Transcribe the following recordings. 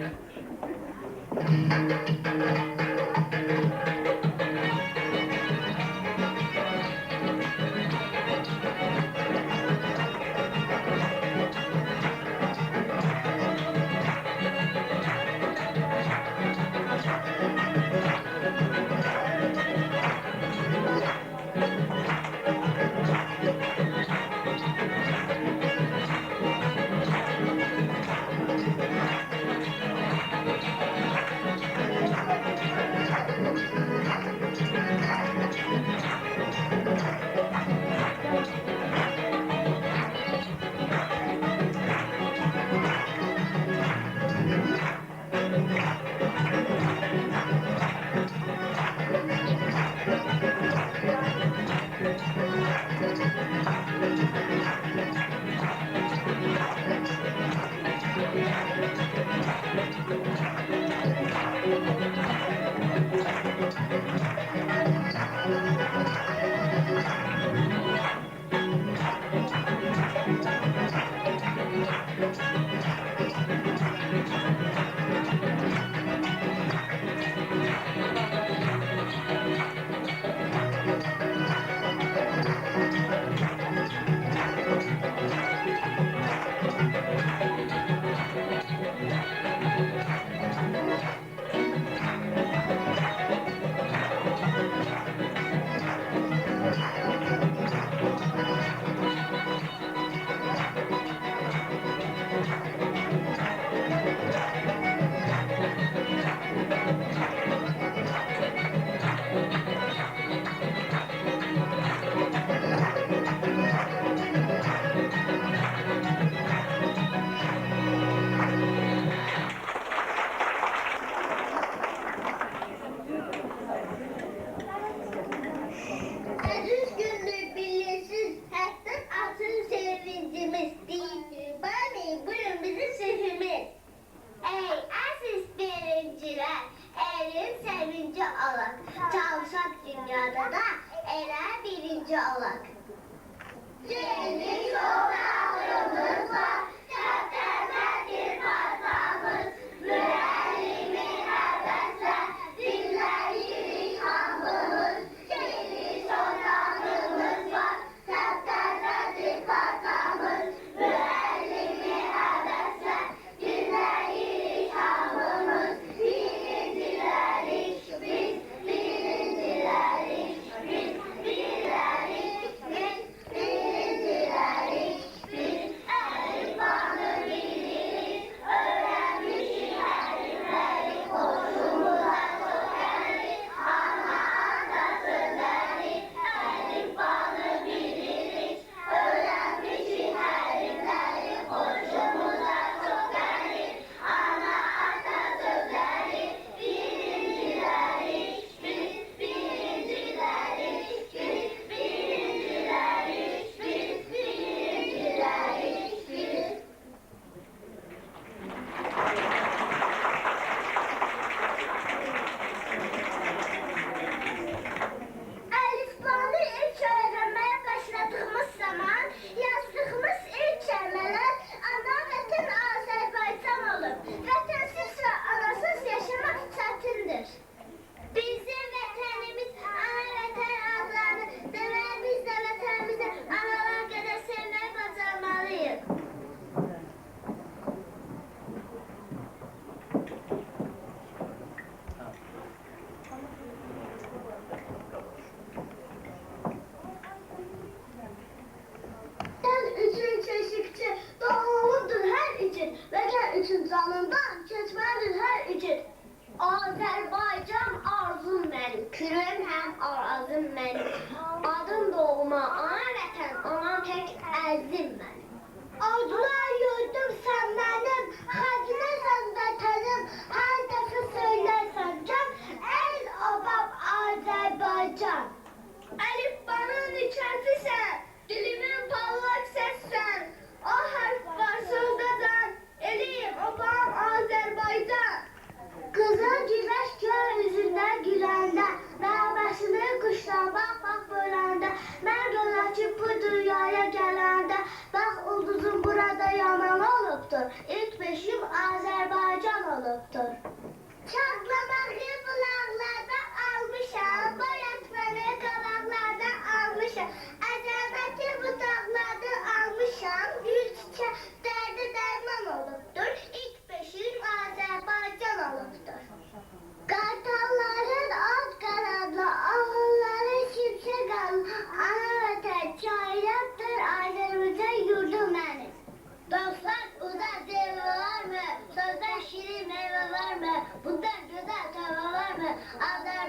Thank you. Tək əzim mənim. oluptur. Üç beşim Azerbaycan oluptur. Çatlamak bulaklardan almışam. Bayatları kabaklardan almışam. Acerdaki budaklardan almışam. Gül çiçek derdi derman oluptur. İlk beşim Azerbaycan oluptur. Kartal Bundan güzel tava mı? Allah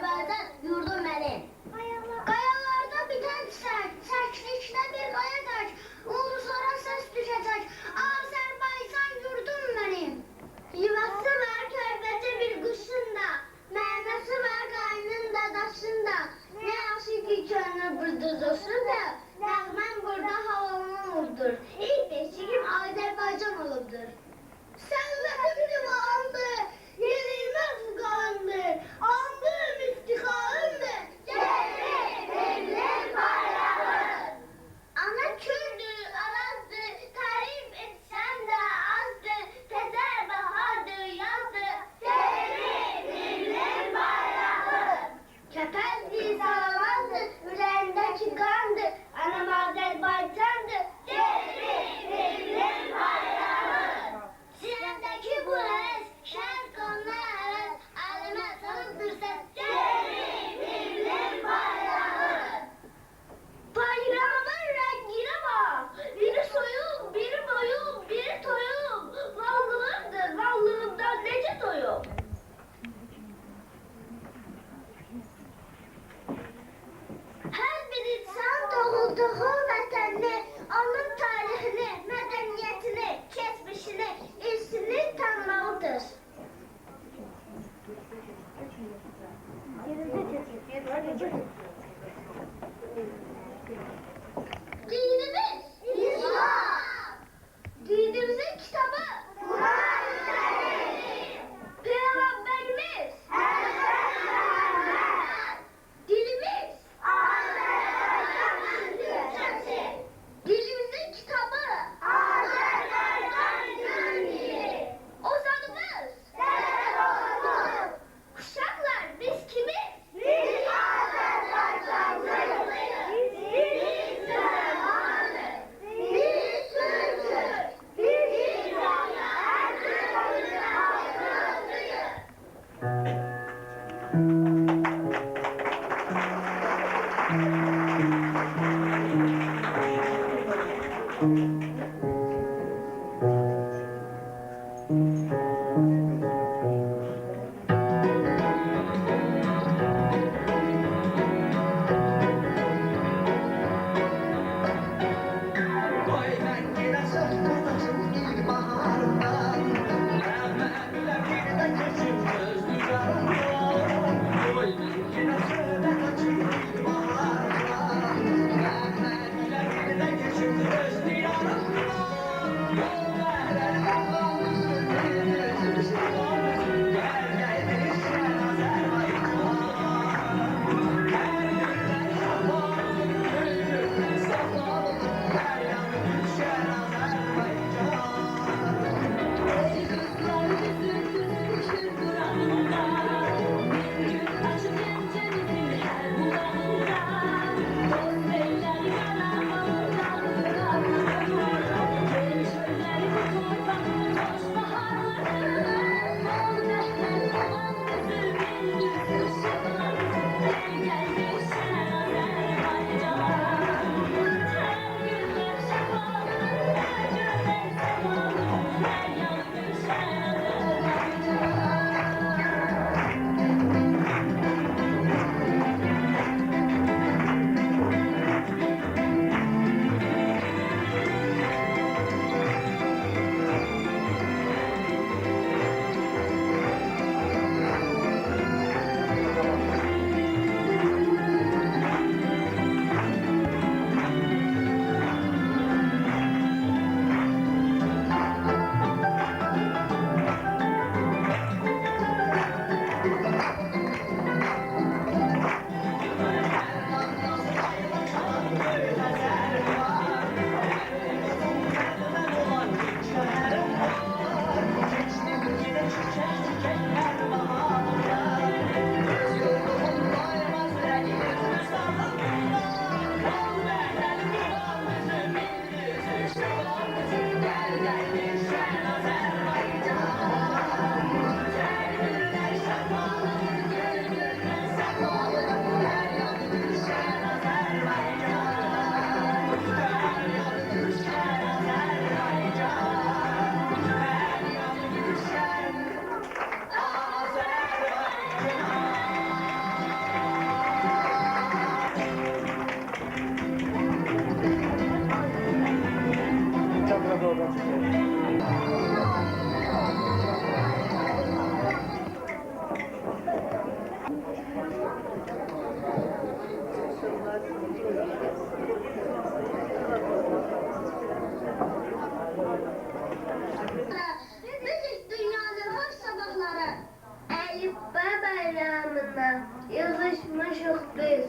yazmışız, yazışmışız biz.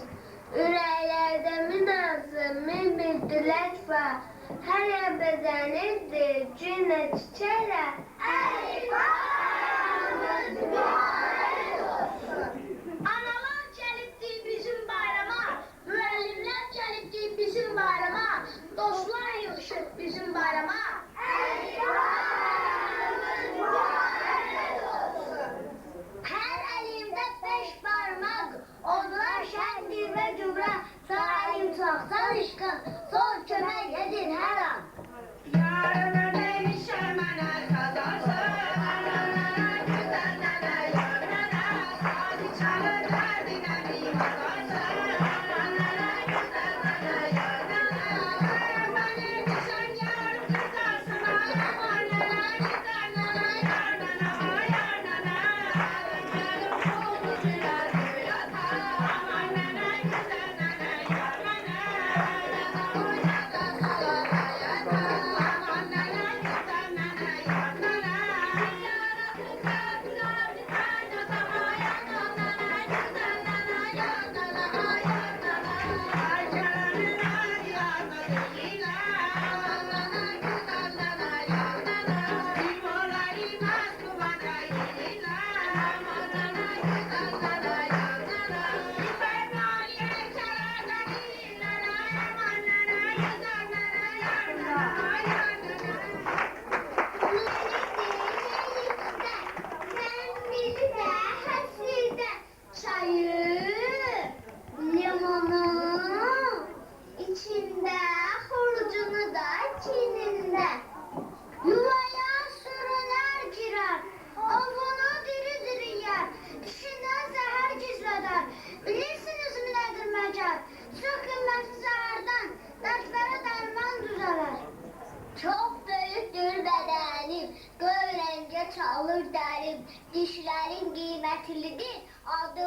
Üreylerde mi nazım, mi bir dilek var. Her yer bezenirdi, cümle çiçeğe. Ey bağımız var. 그 러.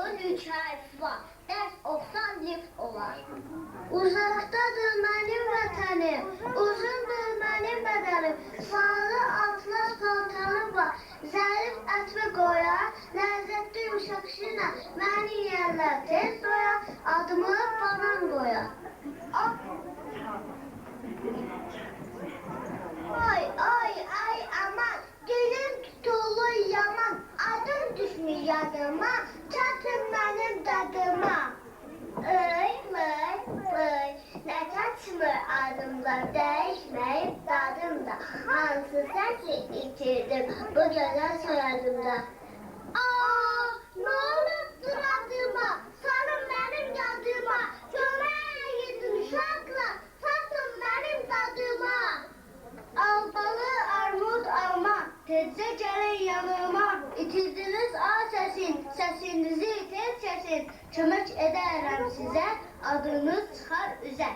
Onun üç harfi var. Ders olsa lif olar. Uzaktadır benim vatanım, uzundur benim bedenim. Sarı atlas paltarım var, zərif ət və qoya, ləzzətli yumuşaq şirlə məni yerlər tez doya, adımı banan qoya. Ay ay ay aman, dilim tutulur yaman, adım düşmüş yadıma, çatın benim dadıma. Öy, vay, vay, ne kaçmır adımda, değişmeyip tadımda. Hansı sensi içirdim bu güzel soyadımda. Kesin. Kömek ederim size, adınız çıkar üze.